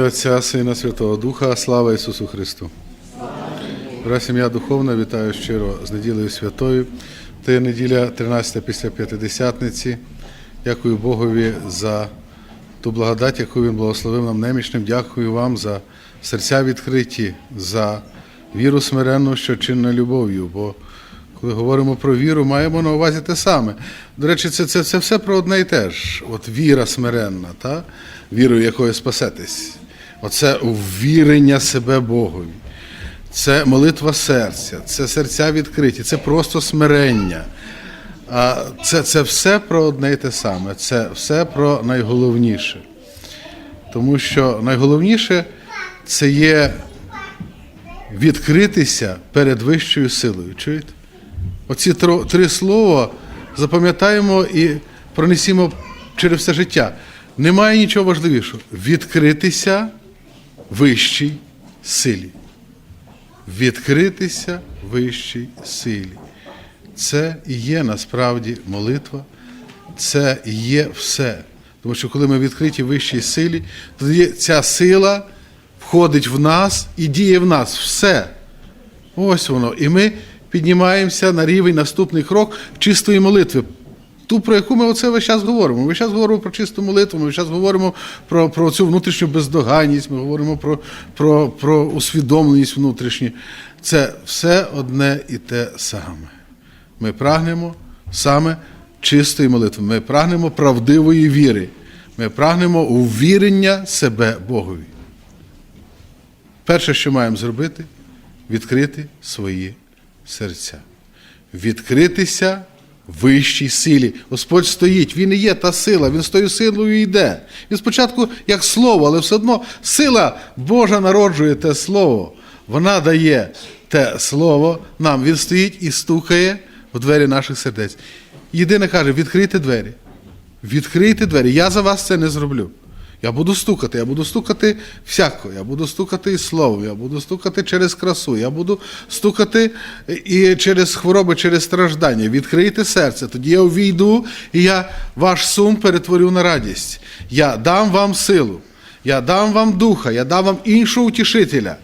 Ім'я Отця, Сина, Святого Духа, слава Ісусу Христу. Дорога сім'я духовна, вітаю щиро з неділею святою. Це неділя 13 після П'ятидесятниці. Дякую Богові за ту благодать, яку Він благословив нам немічним. Дякую вам за серця відкриті, за віру смиренну, що чинна любов'ю. Бо коли говоримо про віру, маємо на увазі те саме. До речі, це, це, це все про одне і те ж. От віра смиренна, та? вірою якою спасетесь. Оце ввірення себе Богові. Це молитва серця, це серця відкриті, це просто смирення. Це, це все про одне і те саме, це все про найголовніше. Тому що найголовніше це є відкритися перед вищою силою. Чуєте? Оці три слова запам'ятаємо і пронесімо через все життя. Немає нічого важливішого. Відкритися вищій силі. Відкритися вищій силі. Це і є насправді молитва, це і є все. Тому що коли ми відкриті вищій силі, тоді ця сила входить в нас і діє в нас. Все. Ось воно. І ми піднімаємося на рівень наступний крок чистої молитви. Ту, про яку ми оце весь час говоримо. Ми час говоримо про чисту молитву, ми час говоримо про, про цю внутрішню бездоганність, ми говоримо про, про, про усвідомленість внутрішню. Це все одне і те саме. Ми прагнемо саме чистої молитви. Ми прагнемо правдивої віри. Ми прагнемо увірення себе Богові. Перше, що маємо зробити, відкрити свої серця. Відкритися вищій силі. Господь стоїть, Він і є та сила, Він з тою силою йде. Він спочатку як слово, але все одно сила Божа народжує те слово. Вона дає те слово нам. Він стоїть і стукає в двері наших сердець. Єдине каже: відкрийте двері. Відкрийте двері. Я за вас це не зроблю. Я буду стукати, я буду стукати всяко, я буду стукати і словом, я буду стукати через красу, я буду стукати і через хвороби, через страждання. Відкрийте серце, тоді я увійду, і я ваш сум перетворю на радість. Я дам вам силу, я дам вам духа, я дам вам іншого утішителя.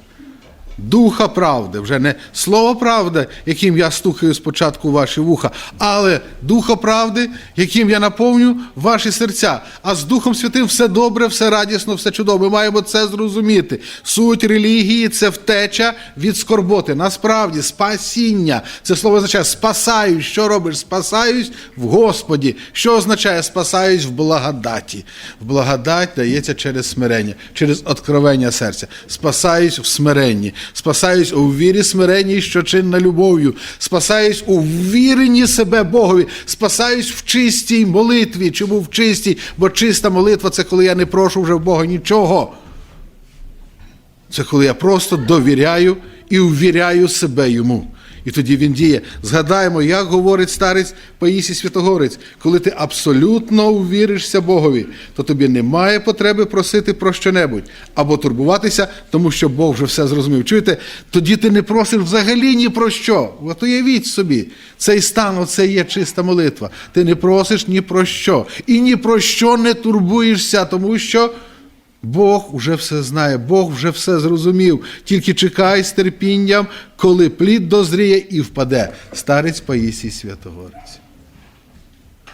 Духа правди, вже не слово правди, яким я стукаю спочатку ваші вуха, але духа правди, яким я наповню ваші серця. А з Духом Святим все добре, все радісно, все чудово. Ми маємо це зрозуміти. Суть релігії це втеча від скорботи. Насправді, спасіння. Це слово означає спасаюсь. Що робиш? Спасаюсь в Господі. Що означає спасаюсь в благодаті? В благодать дається через смирення, через откровення серця. Спасаюсь в смиренні. Спасаюсь у вірі смиренній, що чинна любов'ю, спасаюсь у віренні себе Богові, спасаюсь в чистій молитві. Чому в чистій? Бо чиста молитва це коли я не прошу вже в Бога нічого. Це коли я просто довіряю і увіряю себе йому. І тоді він діє. Згадаємо, як говорить старець Паїсій Святогорець, коли ти абсолютно увіришся Богові, то тобі немає потреби просити про що-небудь або турбуватися, тому що Бог вже все зрозумів. Чуєте, тоді ти не просиш взагалі ні про що. От уявіть собі, цей стан, оце є чиста молитва. Ти не просиш ні про що. І ні про що не турбуєшся, тому що. Бог вже все знає, Бог вже все зрозумів. Тільки чекай з терпінням, коли плід дозріє і впаде. Старець Паїсій Святогорець.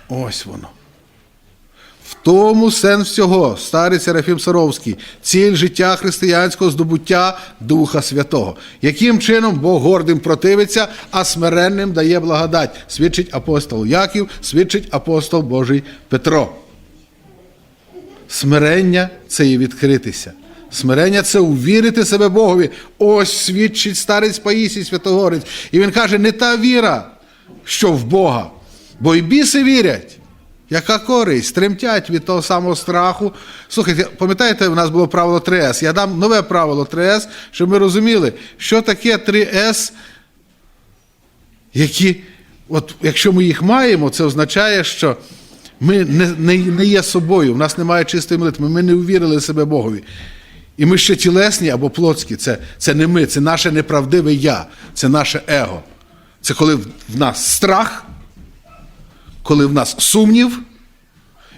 Ось воно. В тому сенс всього, старець Серафім Саровський, ціль життя християнського здобуття Духа Святого. Яким чином Бог гордим противиться, а смиренним дає благодать, свідчить апостол Яків, свідчить апостол Божий Петро. Смирення це і відкритися. Смирення це увірити себе Богові. Ось свідчить старець Паїсій Святогорець. І він каже: не та віра, що в Бога, бо й біси вірять. Яка користь, тремтять від того самого страху. Слухайте, пам'ятаєте, у нас було правило 3С. Я дам нове правило 3С, щоб ми розуміли, що таке 3С, які, от якщо ми їх маємо, це означає, що ми не, не, не є собою, в нас немає чистої молитви, ми не увірили себе Богові. І ми ще тілесні або плотські. Це, це не ми, це наше неправдиве я, це наше его. Це коли в нас страх, коли в нас сумнів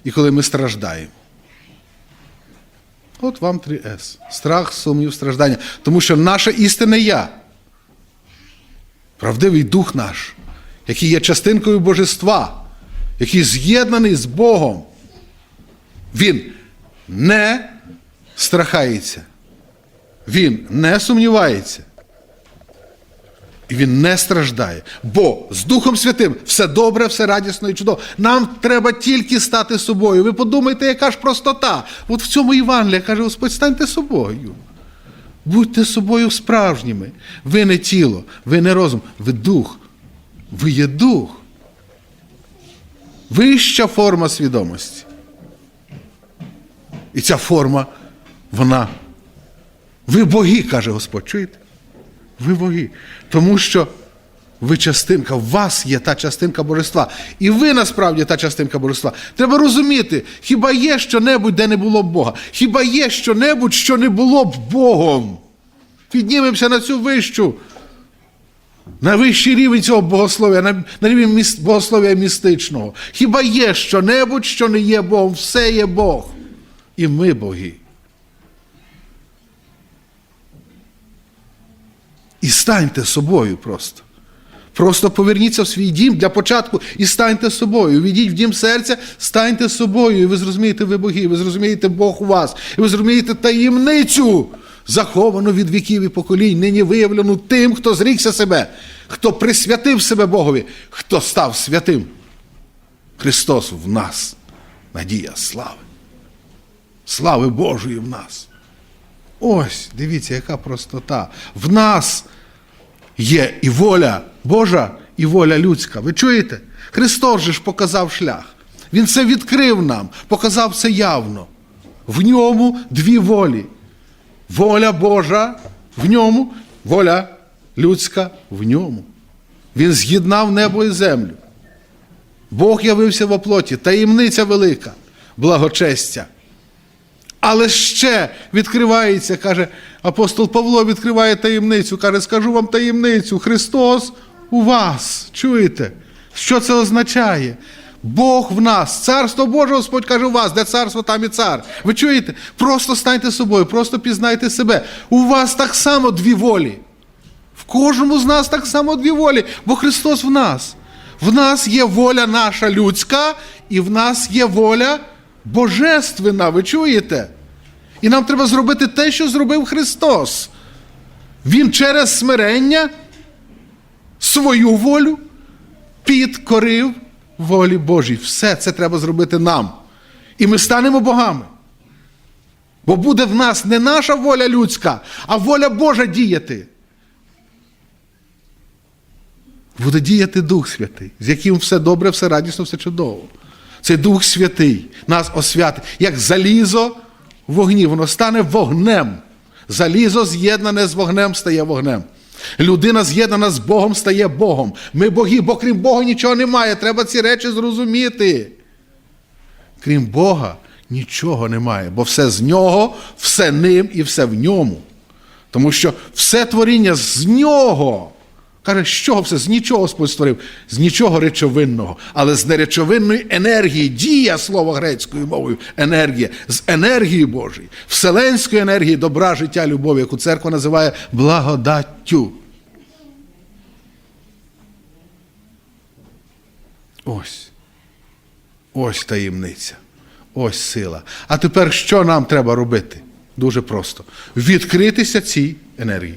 і коли ми страждаємо. От вам 3С. Страх, сумнів, страждання. Тому що наше істинне я, правдивий дух наш, який є частинкою божества, який з'єднаний з Богом, він не страхається, він не сумнівається. І він не страждає. Бо з Духом Святим все добре, все радісно і чудово. Нам треба тільки стати собою. Ви подумайте, яка ж простота. От в цьому Євангелія каже Господь, станьте собою. Будьте собою справжніми. Ви не тіло, ви не розум, ви дух. Ви є дух. Вища форма свідомості. І ця форма, вона. Ви боги, каже Господь, чуєте? Ви боги. Тому що ви частинка, в вас є та частинка божества. І ви насправді та частинка божества. Треба розуміти, хіба є що-небудь, де не було б Бога? Хіба є що-небудь, що не було б Богом? Піднімемося на цю вищу, на вищий рівень цього богослов'я, на, на рівень міс, богослов'я містичного. Хіба є що-небудь, що не є Богом? Все є Бог. І ми боги. І станьте собою просто. Просто поверніться в свій дім для початку і станьте собою. Війдіть в дім серця, станьте собою, і ви зрозумієте, ви боги, ви зрозумієте Бог у вас, і ви зрозумієте таємницю, заховану від віків і поколінь, нині виявлену тим, хто зрікся себе, хто присвятив себе Богові, хто став святим. Христос в нас, надія слави. Слави Божої в нас. Ось, дивіться, яка простота. В нас є і воля Божа, і воля людська. Ви чуєте? Христос же ж показав шлях. Він це відкрив нам, показав це явно. В ньому дві волі. Воля Божа в ньому, воля людська в ньому. Він з'єднав небо і землю. Бог явився в оплоті, таємниця велика, благочестя. Але ще відкривається, каже апостол Павло, відкриває таємницю. Каже, скажу вам таємницю. Христос у вас. Чуєте? Що це означає? Бог в нас, царство Боже, Господь каже у вас, де царство, там і цар. Ви чуєте? Просто станьте собою, просто пізнайте себе. У вас так само дві волі. В кожному з нас так само дві волі, бо Христос в нас. В нас є воля наша людська, і в нас є воля божественна. Ви чуєте? І нам треба зробити те, що зробив Христос. Він через смирення свою волю підкорив волі Божій. Все це треба зробити нам. І ми станемо богами. Бо буде в нас не наша воля людська, а воля Божа діяти. Буде діяти Дух Святий, з яким все добре, все радісно, все чудово. Цей Дух Святий нас освятить, як залізо в вогні, воно стане вогнем. Залізо з'єднане з вогнем стає вогнем. Людина з'єднана з Богом стає Богом. Ми боги, бо крім Бога нічого немає. Треба ці речі зрозуміти. Крім Бога нічого немає, бо все з нього, все ним і все в ньому. Тому що все творіння з нього. Каже, з чого все? З нічого Господь створив, з нічого речовинного, але з неречовинної енергії, дія слова грецькою мовою, енергія, з енергії Божої, вселенської енергії, добра, життя, любові, яку церква називає благодаттю. Ось. Ось таємниця. Ось сила. А тепер що нам треба робити? Дуже просто. Відкритися цій енергії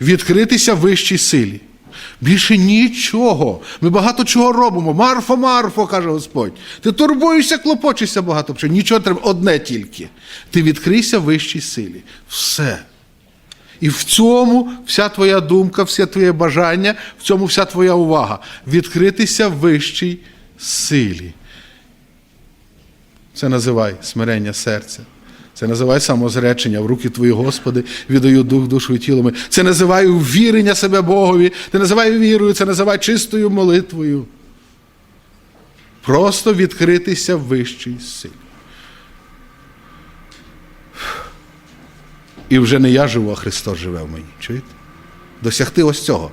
відкритися вищій силі. Більше нічого. Ми багато чого робимо. Марфо, Марфо, каже Господь. Ти турбуєшся, клопочешся багато. чого. Нічого треба, одне тільки. Ти відкрийся вищій силі. Все. І в цьому вся твоя думка, все твоє бажання, в цьому вся твоя увага. Відкритися вищій силі. Це називай смирення серця. Це називай самозречення в руки Твої, Господи, віддаю дух, душу і тіло. ми. Це називаю вірення себе Богові. Це називаю вірою, це називай чистою молитвою. Просто відкритися в вищій силі. І вже не я живу, а Христос живе в мені. Чуєте? Досягти ось цього.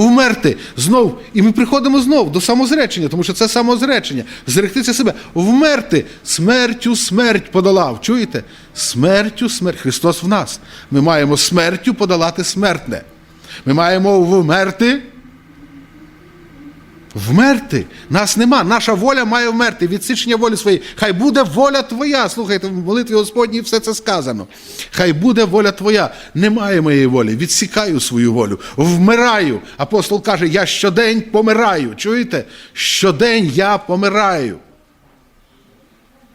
Вмерти знов. І ми приходимо знов до самозречення, тому що це самозречення. Зректися себе, вмерти, смертю смерть подолав. Чуєте? Смертю смерть. Христос в нас. Ми маємо смертю подолати смертне. Ми маємо вмерти. Вмерти. Нас нема. Наша воля має вмерти. Відсичення волі своєї. Хай буде воля твоя. Слухайте, в молитві Господній все це сказано. Хай буде воля твоя. Немає моєї волі. Відсікаю свою волю. Вмираю. Апостол каже: я щодень помираю. Чуєте? Щодень я помираю.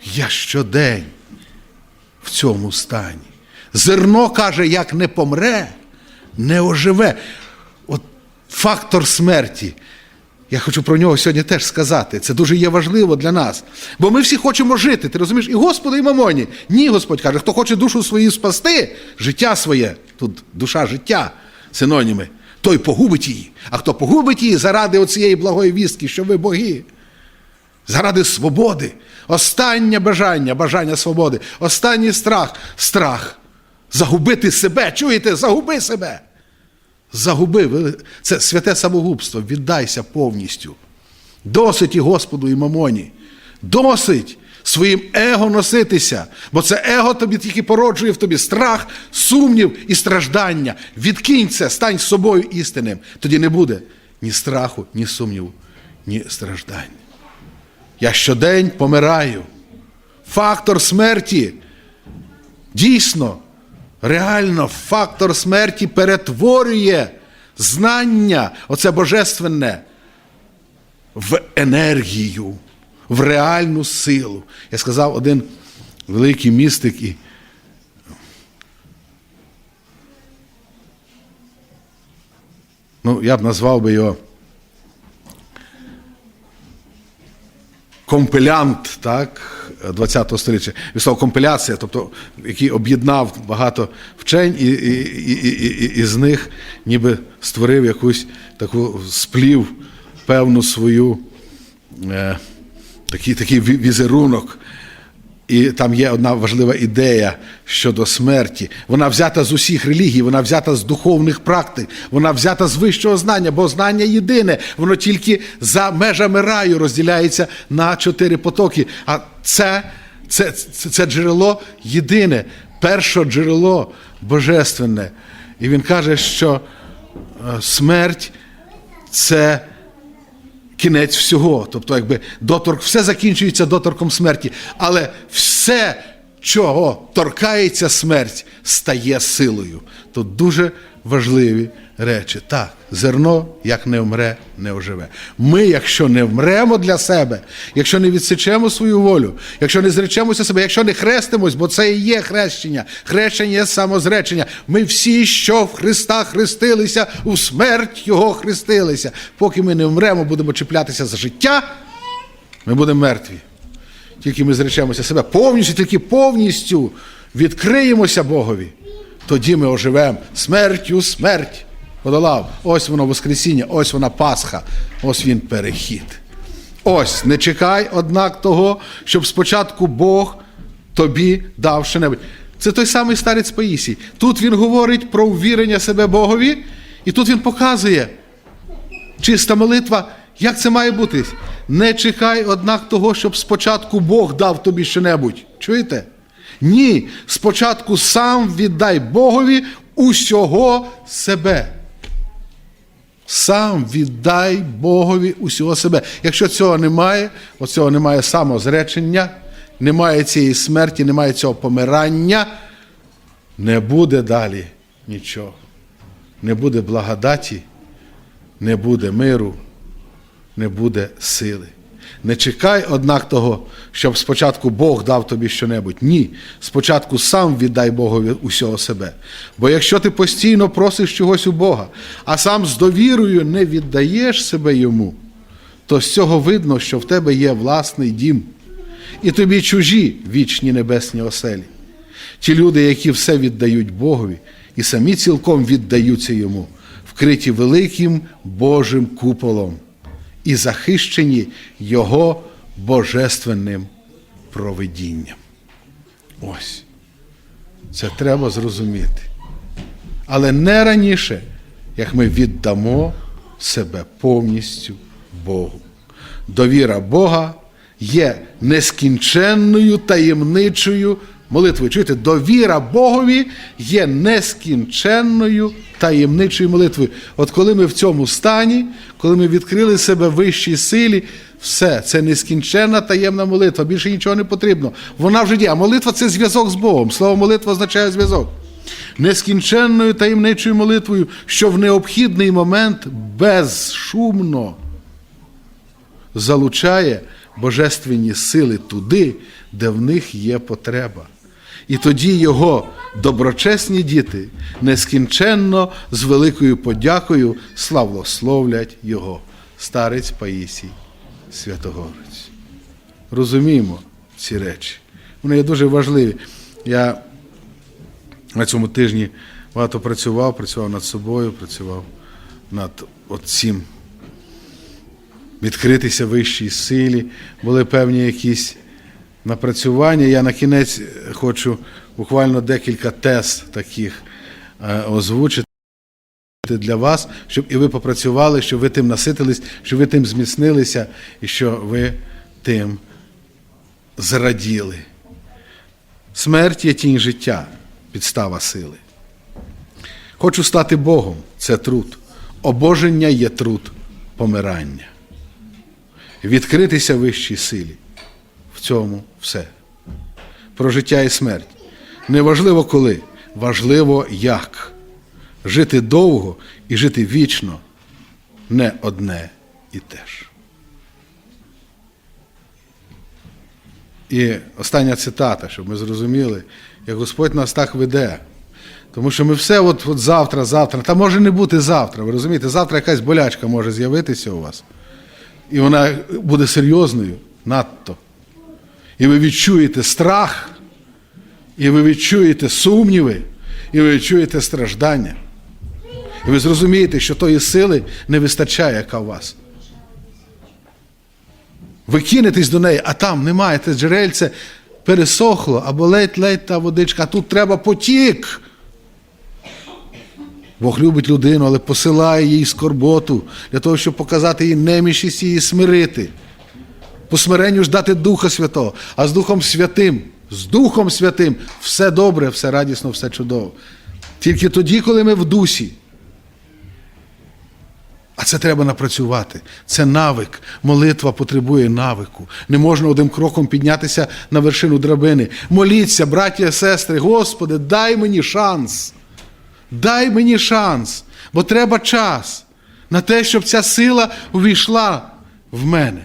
Я щодень в цьому стані. Зерно каже, як не помре, не оживе. От фактор смерті. Я хочу про нього сьогодні теж сказати. Це дуже є важливо для нас. Бо ми всі хочемо жити, ти розумієш, і Господу, і мамоні. Ні, Господь каже, хто хоче душу свою спасти, життя своє, тут душа життя, синоніми, той погубить її. А хто погубить її заради оцієї благої вістки, що ви боги, заради свободи, останнє бажання, бажання свободи, останній страх, страх. Загубити себе, чуєте, загуби себе. Загуби, це святе самогубство, віддайся повністю. Досить і Господу, і мамоні. Досить своїм его носитися, бо це его тобі тільки породжує в тобі страх, сумнів і страждання. Відкинь це, стань собою істинним. Тоді не буде ні страху, ні сумніву, ні страждань. Я щодень помираю. Фактор смерті дійсно, реально фактор смерті перетворює знання, оце божественне, в енергію, в реальну силу. Я сказав один великий містик і. Ну, я б назвав би його компилянт, так, 20-го століття. Він компіляція, тобто, який об'єднав багато вчень, і, і, і, і, і з них ніби створив якусь таку сплів, певну свою е, такий, такий візерунок. І там є одна важлива ідея щодо смерті. Вона взята з усіх релігій, вона взята з духовних практик, вона взята з вищого знання, бо знання єдине, воно тільки за межами раю розділяється на чотири потоки. А це, це, це, це джерело єдине, перше джерело божественне. І він каже, що е, смерть це кінець всього. Тобто, якби доторк, все закінчується доторком смерті. Але все, чого торкається смерть, стає силою. Тут дуже важливі речі. Так, зерно, як не вмре, не оживе. Ми, якщо не вмремо для себе, якщо не відсечемо свою волю, якщо не зречемося себе, якщо не хрестимось, бо це і є хрещення, хрещення є самозречення. Ми всі, що в Христа хрестилися, у смерть Його хрестилися. Поки ми не вмремо, будемо чіплятися за життя, ми будемо мертві. Тільки ми зречемося себе повністю, тільки повністю відкриємося Богові. Тоді ми оживемо смертю смерть. Подолав. Ось воно Воскресіння, ось вона Пасха, ось він перехід. Ось, не чекай, однак, того, щоб спочатку Бог тобі дав що-небудь. Це той самий старець Паїсій. Тут він говорить про ввірення себе Богові, і тут він показує, чиста молитва, як це має бути? Не чекай, однак, того, щоб спочатку Бог дав тобі що-небудь. Чуєте? Ні, спочатку сам віддай Богові усього себе. Сам віддай Богові усього себе. Якщо цього немає, оцього немає самозречення, немає цієї смерті, немає цього помирання, не буде далі нічого. Не буде благодаті, не буде миру, не буде сили. Не чекай, однак, того, щоб спочатку Бог дав тобі щонебудь. Ні. Спочатку сам віддай Богові усього себе. Бо якщо ти постійно просиш чогось у Бога, а сам з довірою не віддаєш себе йому, то з цього видно, що в тебе є власний дім, і тобі чужі вічні небесні оселі. Ті люди, які все віддають Богові і самі цілком віддаються йому, вкриті великим Божим куполом і захищені Його божественним провидінням. Ось. Це треба зрозуміти. Але не раніше, як ми віддамо себе повністю Богу. Довіра Бога є нескінченною таємничою молитвою. Чуєте, довіра Богові є нескінченною таємничою молитвою. От коли ми в цьому стані, коли ми відкрили себе вищій силі, все, це нескінченна таємна молитва, більше нічого не потрібно. Вона вже діє. А молитва це зв'язок з Богом. Слово молитва означає зв'язок. Нескінченною таємничою молитвою, що в необхідний момент безшумно залучає божественні сили туди, де в них є потреба. І тоді його доброчесні діти нескінченно з великою подякою славословлять його, старець Паїсій Святогорець. Розуміємо ці речі. Вони є дуже важливі. Я на цьому тижні багато працював, працював над собою, працював над цим відкритися вищій силі, були певні якісь напрацювання. Я на кінець хочу буквально декілька тез таких е, озвучити для вас, щоб і ви попрацювали, щоб ви тим наситились, щоб ви тим зміцнилися і що ви тим зраділи. Смерть є тінь життя, підстава сили. Хочу стати Богом це труд. Обоження є труд помирання. Відкритися вищій силі. Цьому все. Про життя і смерть. Неважливо коли, важливо як. Жити довго і жити вічно не одне і те ж. І остання цитата, щоб ми зрозуміли, як Господь нас так веде. Тому що ми все от, от завтра, завтра, та може не бути завтра. Ви розумієте, завтра якась болячка може з'явитися у вас. І вона буде серйозною надто. І ви відчуєте страх, і ви відчуєте сумніви, і ви відчуєте страждання. І ви зрозумієте, що тої сили не вистачає, яка у вас. Ви кинетесь до неї, а там немає, те джерельце пересохло, або ледь-ледь та водичка, а тут треба потік. Бог любить людину, але посилає їй скорботу для того, щоб показати їй немічність і її смирити. По смиренню ж дати Духа Святого, а з Духом Святим, з Духом Святим все добре, все радісно, все чудово. Тільки тоді, коли ми в дусі. А це треба напрацювати. Це навик. Молитва потребує навику. Не можна одним кроком піднятися на вершину драбини. Моліться, браття і сестри, Господи, дай мені шанс. Дай мені шанс, бо треба час на те, щоб ця сила увійшла в мене,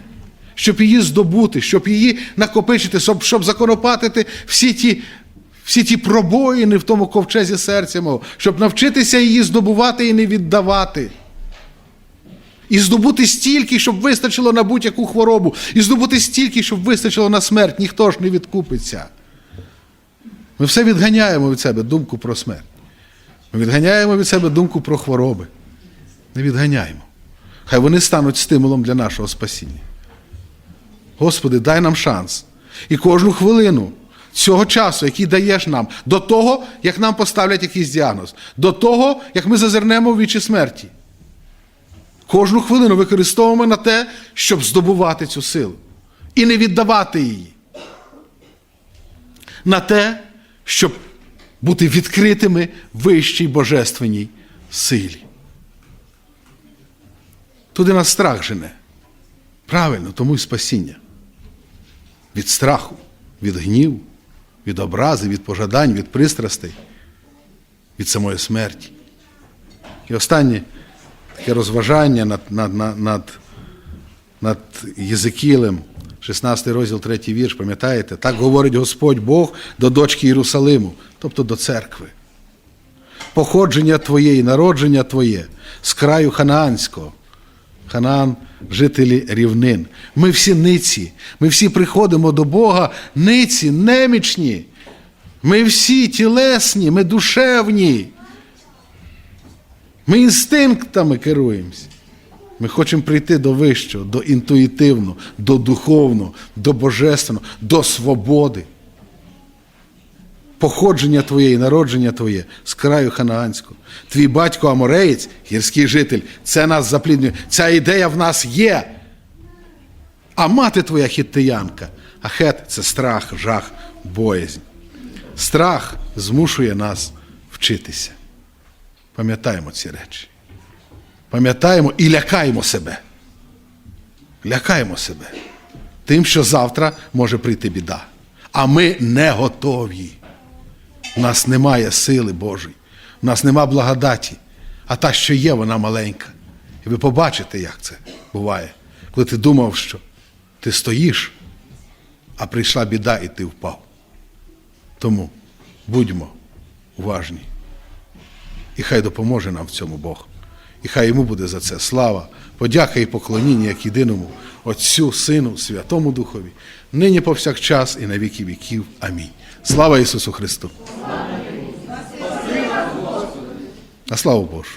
щоб її здобути, щоб її накопичити, щоб, щоб законопатити всі ті, всі ті пробоїни в тому ковчезі серця мого, щоб навчитися її здобувати і не віддавати. І здобути стільки, щоб вистачило на будь-яку хворобу, і здобути стільки, щоб вистачило на смерть. Ніхто ж не відкупиться. Ми все відганяємо від себе думку про смерть. Ми відганяємо від себе думку про хвороби. Не відганяємо. Хай вони стануть стимулом для нашого спасіння. Господи, дай нам шанс. І кожну хвилину цього часу, який даєш нам, до того, як нам поставлять якийсь діагноз, до того, як ми зазирнемо в вічі смерті. Кожну хвилину використовуємо на те, щоб здобувати цю силу і не віддавати її. На те, щоб бути відкритими вищій божественній силі. Туди нас страх жене. Правильно, тому й спасіння. Від страху, від гніву, від образи, від пожадань, від пристрастей, від самої смерті. І останнє таке розважання над, над, над, над, над Єзекілем, 16 розділ, 3 вірш, пам'ятаєте? Так говорить Господь Бог до дочки Єрусалиму, тобто до церкви. Походження твоє і народження твоє з краю Ханаанського. Ханаан жителі рівнин. Ми всі ниці, ми всі приходимо до Бога, ниці, немічні. Ми всі тілесні, ми душевні. Ми інстинктами керуємося. Ми хочемо прийти до вищого, до інтуїтивного, до духовного, до божественного, до свободи. Походження твоє і народження твоє з краю ханаанського. Твій батько Амореєць, гірський житель, це нас запліднює. Ця ідея в нас є. А мати твоя хіттиянка, а хет це страх, жах, боязнь. Страх змушує нас вчитися. Пам'ятаємо ці речі. Пам'ятаємо і лякаємо себе. Лякаємо себе тим, що завтра може прийти біда. А ми не готові. У нас немає сили Божої, у нас нема благодаті, а та, що є, вона маленька. І ви побачите, як це буває, коли ти думав, що ти стоїш, а прийшла біда і ти впав. Тому будьмо уважні. І хай допоможе нам в цьому Бог. І хай йому буде за це слава, подяка і поклоніння як єдиному Отцю, Сину, Святому Духові, нині повсякчас і на віки віків. Амінь. Слава Ісусу Христу! А слава Божу!